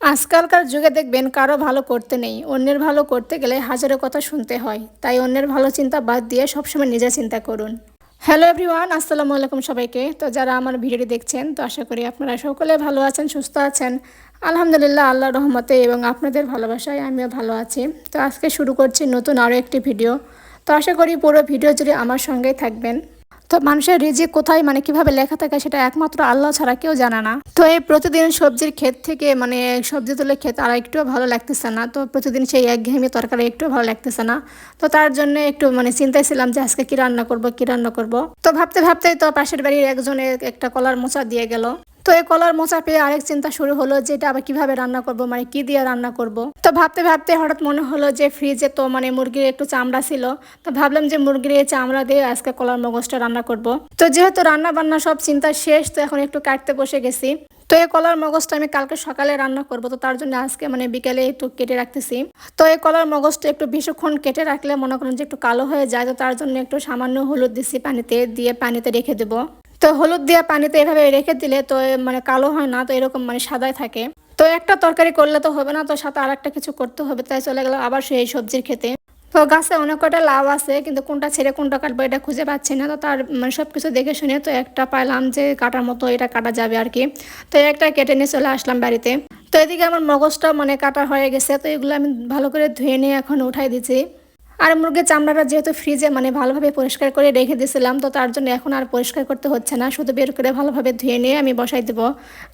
আজকালকার যুগে দেখবেন কারও ভালো করতে নেই, অন্যের ভালো করতে গেলে হাজারো কথা শুনতে হয়, তাই অন্যের ভালো চিন্তা বাদ দিয়ে সবসময় নিজের চিন্তা করুন। হ্যালো এভরিওয়ান আসসালামু আলাইকুম সবাইকে। তো যারা আমার ভিডিওটি দেখছেন, তো আশা করি আপনারা সকলে ভালো আছেন, সুস্থ আছেন। আলহামদুলিল্লাহ আল্লাহ রহমতে এবং আপনাদের ভালোবাসায় আমিও ভালো আছি। তো আজকে শুরু করছি নতুন আরও একটি ভিডিও। তো আশা করি পুরো ভিডিও জুড়ে আমার সঙ্গেই থাকবেন। তো মানুষের রেজে কোথায় মানে কীভাবে লেখা থাকে সেটা একমাত্র আল্লাহ ছাড়া কেউ জানে না। তো এই প্রতিদিন সবজির ক্ষেত থেকে মানে সবজি তুলে খেতে আর একটুও ভালো লাগতেছে না। তো প্রতিদিন সেই এক একঘেয়েমি তরকারি একটুও ভালো লাগতেছে না। তো তার জন্য একটু মানে চিন্তায় ছিলাম যে আজকে কি রান্না করব, কি রান্না করব। তো ভাবতে ভাবতেই তো পাশের বাড়ির একজনের একটা কলার মোচা দিয়ে গেল। তো এই কলার মোচা পেয়ে আরেক চিন্তা শুরু হলো যে এটা আবার কীভাবে রান্না করব মানে কি দিয়ে রান্না করব। তো ভাবতে ভাবতে হঠাৎ মনে হলো যে ফ্রিজে তো মানে মুরগির একটু চামড়া ছিল। তো ভাবলাম যে মুরগির এই চামড়া দিয়ে আজকে কলার মগজটা রান্না করব। তো যেহেতু রান্না বান্না সব চিন্তা শেষ, তো এখন একটু কাটতে বসে গেছি। তো এই কলার মগজটা আমি কালকে সকালে রান্না করব, তো তার জন্য আজকে মানে বিকেলে একটু কেটে রাখতেছি। তো এই কলার মগজটা একটু বেশিক্ষণ কেটে রাখলে মনে করেন যে একটু কালো হয়ে যায়, তো তার জন্য একটু সামান্য হলুদ দিছি পানিতে, দিয়ে পানিতে রেখে দেবো। তো হলুদ দিয়ে পানিতে এভাবে রেখে দিলে তো মানে কালো হয় না, তো এরকম মানে সাদাই থাকে। তো একটা তরকারি করলে তো হবে না, তো সাথে আর একটা কিছু করতে হবে, তাই চলে গেল আবার সেই সবজির খেতে। তো গাছে অনেক কটা লাউ আছে, কিন্তু কোনটা ছেড়ে কোনটা কাটবো এটা খুঁজে পাচ্ছি না, তো তার মানে সব কিছু দেখে শুনে তো একটা পাইলাম যে কাটার মতো এটা কাটা যাবে আর কি। তো একটা কেটে নিয়ে চলে আসলাম বাড়িতে। তো এদিকে আমার মগজটা মানে কাটা হয়ে গেছে, তো এগুলো আমি ভালো করে ধুয়ে নিয়ে এখন উঠাই দিচ্ছি। আর মুরগির চামড়াটা যেহেতু ফ্রিজে মানে ভালোভাবে পরিষ্কার করে রেখে দিয়েছিলাম, তো তার জন্য এখন আর পরিষ্কার করতে হচ্ছে না। শুধু বের করে ভালোভাবে ধুয়ে নিয়ে আমি বসাই দেবো।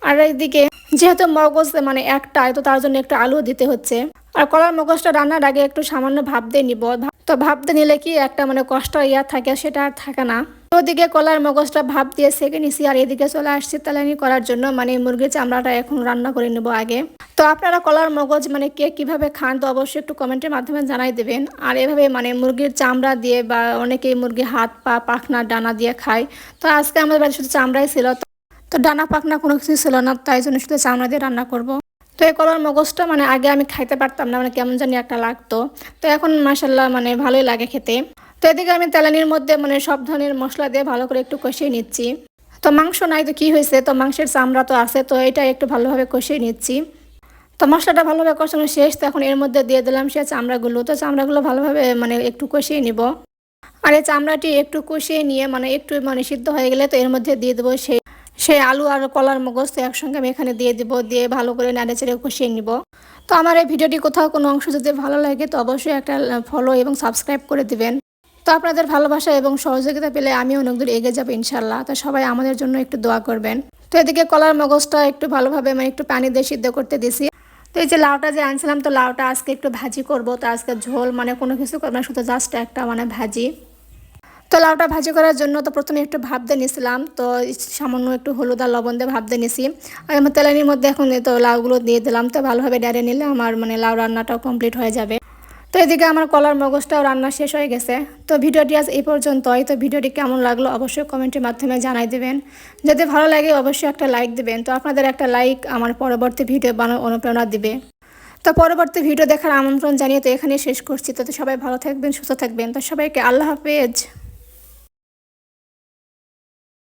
আর এইদিকে যেহেতু মগজ মানে একটাই তো তার জন্য একটু আলু দিতে হচ্ছে। আর কলার মগজটা রান্নার আগে একটু সামান্য ভাপ দিয়ে নিব। তো দিয়ে নিলে কি একটা মানে কষ্ট ইয়া থাকে, সেটা আর থাকে না। ওদিকে কলার মগজটা ভাব দিয়ে সেকে নিছি, আর এদিকে চলে আসছি তালানি করার জন্য। মানে মুরগির চামড়াটা এখন রান্না করে নেব আগে। তো আপনারা কলার মগজ মানে কে কীভাবে খান, তো অবশ্যই একটু কমেন্টের মাধ্যমে জানাই দেবেন। আর এভাবে মানে মুরগির চামড়া দিয়ে বা অনেকেই মুরগির হাত পা, পাখনা, ডানা দিয়ে খায়। তো আজকে আমাদের বাড়িতে শুধু চামড়াই ছিল। তো ডানা, পাখনা কোনো কিছু ছিল না, তাই জন্য শুধু চামড়া দিয়ে রান্না করব। তো এই কলার মগজটা মানে আগে আমি খাইতে পারতাম না মানে কেমন জানি একটা লাগতো। তো এখন মাসাল্লাহ মানে ভালোই লাগে খেতে। তো এদিকে আমি তেলানির মধ্যে মানে সব ধরনের মশলা দিয়ে ভালো করে একটু কষিয়ে নিচ্ছি। তো মাংস নাই তো কী হয়েছে? তো মাংসের চামড়া তো আছে, তো এটা একটু ভালোভাবে কষিয়ে নিচ্ছি। তো মশলাটা ভালোভাবে কষানো শেষ, তো এখন এর মধ্যে দিয়ে দিলাম সে চামড়াগুলো। তো চামড়াগুলো ভালোভাবে মানে একটু কষিয়ে নিব। আর এই চামড়াটি একটু কষিয়ে নিয়ে মানে একটু মানে সিদ্ধ হয়ে গেলে তো এর মধ্যে দিয়ে দেবো সেই সেই আলু আর কলার মগজ, তো একসঙ্গে আমি এখানে দিয়ে দিব, দিয়ে ভালো করে নেড়ে চেড়ে কষিয়ে নিব। তো আমার এই ভিডিওটি কোথাও কোনো অংশ যদি ভালো লাগে, তো অবশ্যই একটা ফলো এবং সাবস্ক্রাইব করে দিবেন। তো আপনাদের ভালোবাসা এবং সহযোগিতা পেলে আমি অনেক দূর এগিয়ে যাব ইনশাল্লাহ তো সবাই আমাদের জন্য একটু দোয়া করবেন। তো এদিকে কলার মগজটা একটু ভালোভাবে মানে একটু পানি দিয়ে সিদ্ধ করতে দিছি। তো এই যে লাউটা যে আনছিলাম, তো লাউটা আজকে একটু ভাজি করব। তো আজকে ঝোল মানে কোনো কিছু করব না, শুধু জাস্ট একটা মানে ভাজি। তো লাউটা ভাজি করার জন্য তো প্রথমে একটু ভাব দিয়ে নিয়েছিলাম তো সামান্য একটু হলুদ আর লবণ দিয়ে ভাব দিয়ে নিছি। আর আমার তেলানির মধ্যে এখন তো লাউগুলো দিয়ে দিলাম, তো ভালোভাবে ডেড়ে নিলে আমার মানে লাউ রান্নাটাও কমপ্লিট হয়ে যাবে। তো এদিকে আমার কলার মগজটাও রান্না শেষ হয়ে গেছে। তো ভিডিওটি আজ এই পর্যন্তই। তো ভিডিওটি কেমন লাগল অবশ্যই কমেন্টের মাধ্যমে জানাই দেবেন। যদি ভালো লাগে অবশ্যই একটা লাইক দেবেন। তো আপনাদের একটা লাইক আমার পরবর্তী ভিডিও বানানোর অনুপ্রেরণা দিবে। তো পরবর্তী ভিডিও দেখার আমন্ত্রণ জানিয়ে তো এখানেই শেষ করছি। তো সবাই ভালো থাকবেন, সুস্থ থাকবেন। তো সবাইকে আল্লাহ হাফেজ।